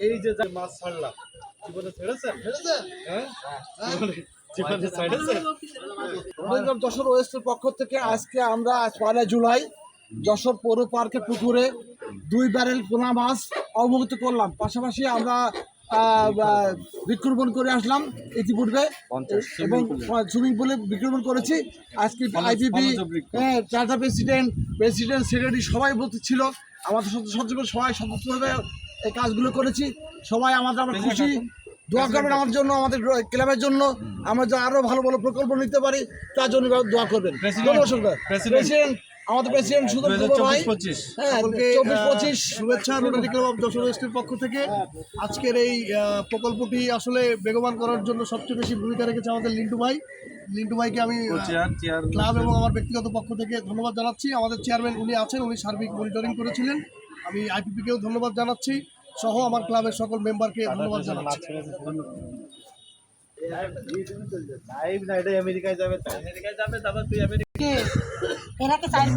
এই যে মাছ ছাড়লাম জীবনে ছেড়েছেন? হ্যাঁ? জীবনে- জীবনে ছেড়েছেন? যশোর ওয়েস্টের পক্ষ থেকে আজকে আমরা আজ পয়লা জুলাই যশোর পৌর পার্কের পুকুরে দুই ব্যারেল পোনা মাছ অবমুক্ত করলাম। পাশাপাশি আমরা আহ, করে আসলাম ইতিপূর্বে এবং সুইমিং পুলে বৃক্ষরোপণ করেছি। আজকে IPP charter president president secretary সবাই উপস্থিত ছিল। আমাদের সদস্য সবাই সদস্যভাবে এই কাজগুলো করেছি। সবাই আমাদের আমরা খুশি। দোয়া করবেন আমার জন্য আমাদের ক্লাবের জন্য। আমরা যে আরও ভালো ভালো প্রকল্প নিতে পারি তার জন্য দোয়া করবেন। সরকার। প্রেসিডেন্ট। আমাদের প্রেসিডেন্ট সুদন ভাই। হ্যাঁ চব্বিশ পঁচিশ। শুভেচ্ছা রোটারি ক্লাব অফ যশোর ওয়েস্টের পক্ষ থেকে। আজকের এই প্রকল্পটি আসলে বেগবান করার জন্য সবচেয়ে বেশি ভূমিকা রেখেছে আমাদের লিন্টু ভাই। লিন্টু ভাইকে আমি ক্লাব এবং আমার ব্যক্তিগত পক্ষ থেকে ধন্যবাদ জানাচ্ছি। আমাদের চেয়ারম্যান উনি আছেন উনি সার্বিক মনিটরিং করেছিলেন। আমি আইপিপিকেও ধন্যবাদ জানাচ্ছি সহ আমার ক্লাবের সকল মেম্বারকে ধন্যবাদ জানাচ্ছি। আমেরিকা এনাকে চাইব